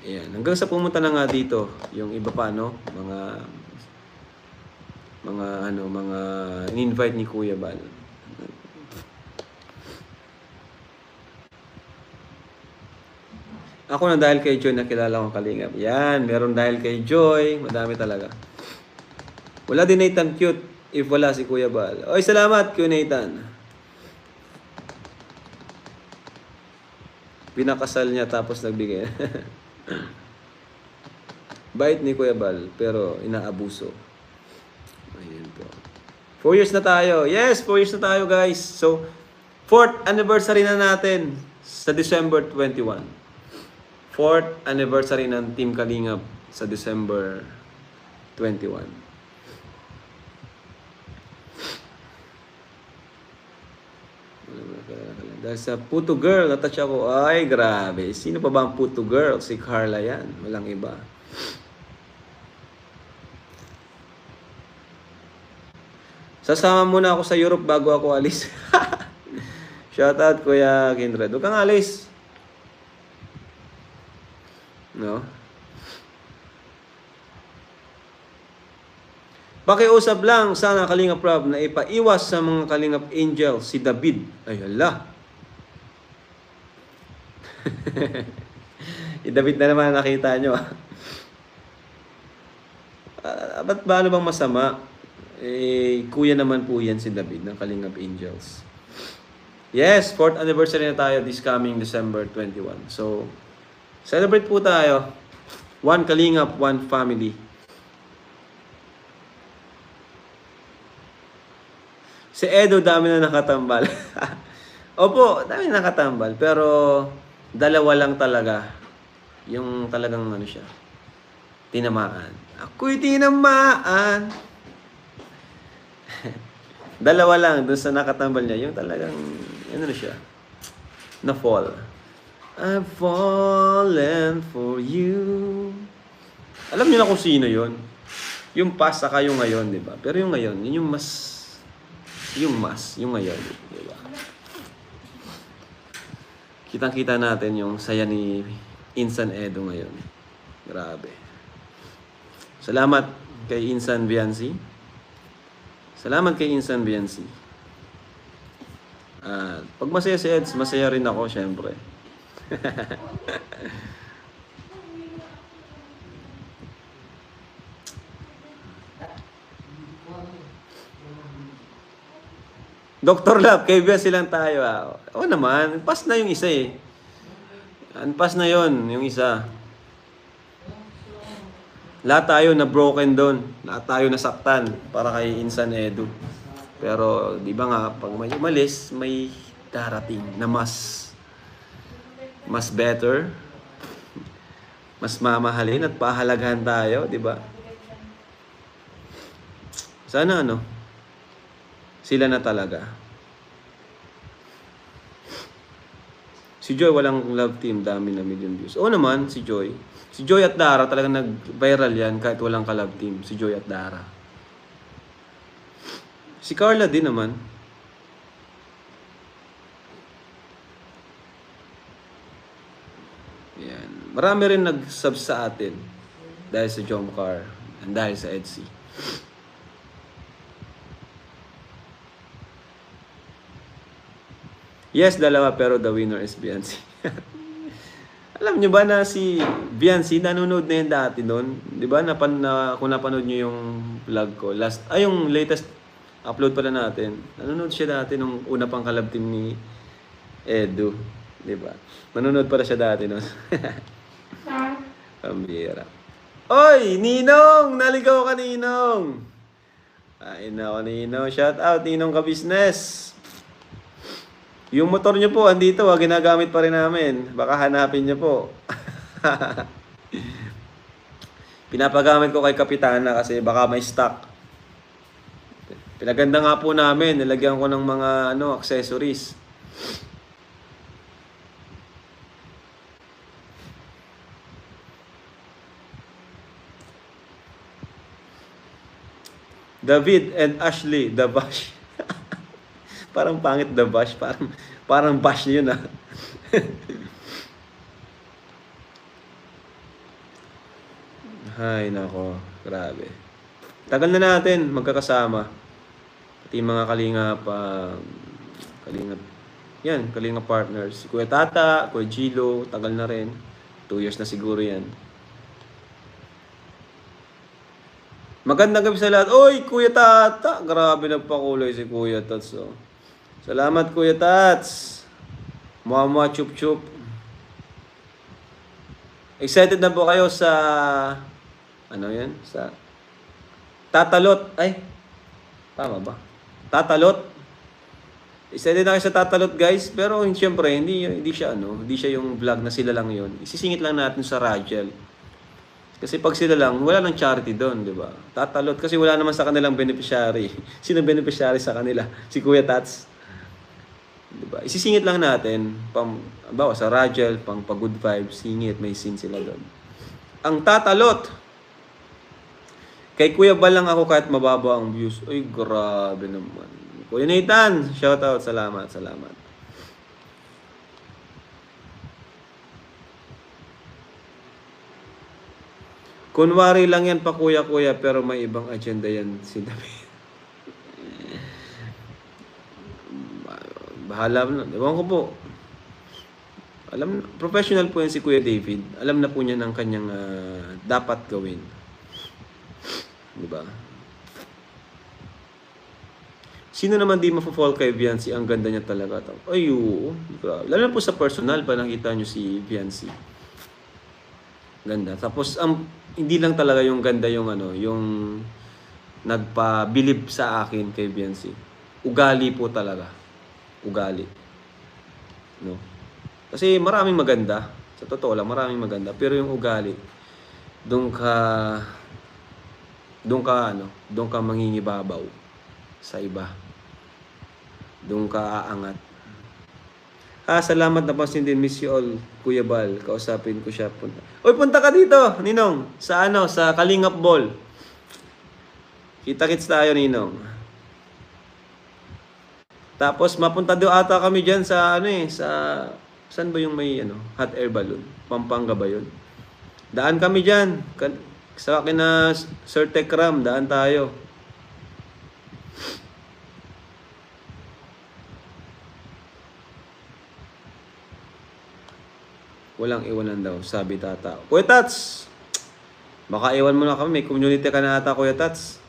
Ayan. Hanggang sa pumunta na nga dito, yung iba pa, no? Mga, mga, ano, mga in-invite ni Kuya Bal. Ako na dahil kay Joy nakilala ko ang Kalingap. Yan, meron dahil kay Joy. Madami talaga. Wala din Nathan cute if wala si Kuya Bal. Oy, salamat Kuya Nathan. Pinakasal niya tapos nagbigay. Bait ni Kuya Bal, pero inaabuso. Ayan po. Four years na tayo. Yes, four years na tayo guys. So, fourth anniversary na natin sa December 21. Fourth anniversary ng Team Kalingap sa December 21. Dahil sa puto girl, natouch ako. Ay, grabe. Sino pa ba ang puto girl? Si Carla yan. Walang iba. Sasama muna ako sa Europe bago ako alis. Shoutout, Kuya Kindred. Huwag kang alis. No? Pakiusap lang sana Kalingap Rob na ipaiwas sa mga Kalingap Angel si David. Ay hala. si David na naman nakita nyo. Ah, ba't ba bang masama? Eh, kuya naman po yan si David ng Kalingap Angels. Yes, 4th anniversary na tayo this coming December 21. So, celebrate po tayo. One Kalingap, one family. Si Edo, dami na nakatambal. Opo, dami na nakatambal. Pero, dalawa lang talaga. Yung talagang ano siya. Tinamaan. Ako'y tinamaan. dalawa lang doon sa nakatambal niya. Yung talagang, ano na siya. Na-fall. I've fallen for you. Alam niyo na kung sino yon Yung past saka yung ngayon, di ba? Pero yung ngayon, yun yung mas yung mas, yung ngayon, di ba? Kitang-kita natin yung saya ni Insan Edo ngayon. Grabe. Salamat kay Insan Biansi. Salamat kay Insan Biansi. At pag masaya si Eds, masaya rin ako, syempre. Dr. Love, kaibigan silang tayo. Ah. Oo naman, pass na yung isa eh. Pass na yon yung isa. Lahat tayo na broken doon. Lahat tayo nasaktan para kay Insan Edu. Pero di ba nga, pag may umalis, may darating na mas mas better, mas mamahalin at pahalagahan tayo, di ba? Sana ano, sila na talaga. Si Joy walang love team, dami na million views. Oo naman, si Joy. Si Joy at Dara talagang nag-viral yan kahit walang ka-love team. Si Joy at Dara. Si Carla din naman. Yan. Marami rin nag-sub sa atin dahil sa Jomcar and dahil sa Etsy. Yes, dalawa pero the winner is Biancy. Alam nyo ba na si Biancy nanonood na yan dati doon? Di ba? Napan, na, kung napanood nyo yung vlog ko, last, ay yung latest upload pala natin. Nanonood siya dati nung una pang kalab team ni Edu. Di ba? Manonood pala siya dati noon. Pambira. Oy, Ninong! Naligaw ka, Ninong! Ay, nako, Ninong. Shout out, Ninong ka business. Yung motor niyo po, andito, ah, ginagamit pa rin namin. Baka hanapin niyo po. Pinapagamit ko kay Kapitana kasi baka may stock. Pinaganda nga po namin, nilagyan ko ng mga ano, accessories. David and Ashley, the bash. Parang pangit the bash, parang parang bash yun ah. Hay, nako. Grabe. Tagal na natin magkakasama. Pati mga kalinga pa... kalinga... Yan, kalinga partners. Kuya Tata, Kuya Gilo, tagal na rin. Two years na siguro yan. Magandang gabi sa lahat. Oy, Kuya Tata! Grabe nagpakulay si Kuya Tats. Oh. Salamat, Kuya Tats. Mama chup chup. Excited na po kayo sa... Ano yan? Sa... Tatalot. Ay. Tama ba? Tatalot. Excited na kayo sa tatalot guys. Pero siyempre, hindi, hindi siya ano. Hindi siya yung vlog na sila lang yon. Isisingit lang natin sa Rachel. Kasi pag sila lang, wala nang charity doon, di ba? Tatalot kasi wala naman sa kanilang beneficiary. Sino beneficiary sa kanila? Si Kuya Tats. Di ba? Isisingit lang natin, pang, bawa sa Rachel, pang pag good vibes, singit, may scene sila doon. Ang tatalot. Kay Kuya Bal lang ako kahit mababa ang views. Ay, grabe naman. Kuya Nathan, shout out, salamat, salamat. Kunwari lang yan pa kuya-kuya pero may ibang agenda yan si David. Bahala na. Ewan ko po. Alam, professional po yan si Kuya David. Alam na po niya ng kanyang ah, dapat gawin. Di ba? Sino naman di mafo-fall kay Viancy? Ang ganda niya talaga. Ay, oo. Grabe. Lalo po sa personal pa nakita niyo si Viancy. Ganda. Tapos, ang hindi lang talaga yung ganda yung ano, yung nagpa-believe sa akin kay Viancy. Ugali po talaga. Ugali. No? Kasi maraming maganda. Sa totoo lang, maraming maganda. Pero yung ugali, doon ka, doon ka ano, doon ka mangingibabaw sa iba. Doon ka aangat. Ah, salamat na pansin din, miss you all, Kuya Bal. Kausapin ko siya. Punta. Uy, punta ka dito, Ninong. Sa ano, sa Kalingap Ball. Kita-kits tayo, Ninong. Tapos, mapunta doon ata kami dyan sa, ano eh, sa, saan ba yung may, ano, hot air balloon? Pampanga ba yun? Daan kami. Kan- Sa akin na Sir Tekram, daan tayo. Walang iwanan daw, sabi tata. Kuya Tats! Baka iwan mo na kami. May community ka na ata, Kuya Tats.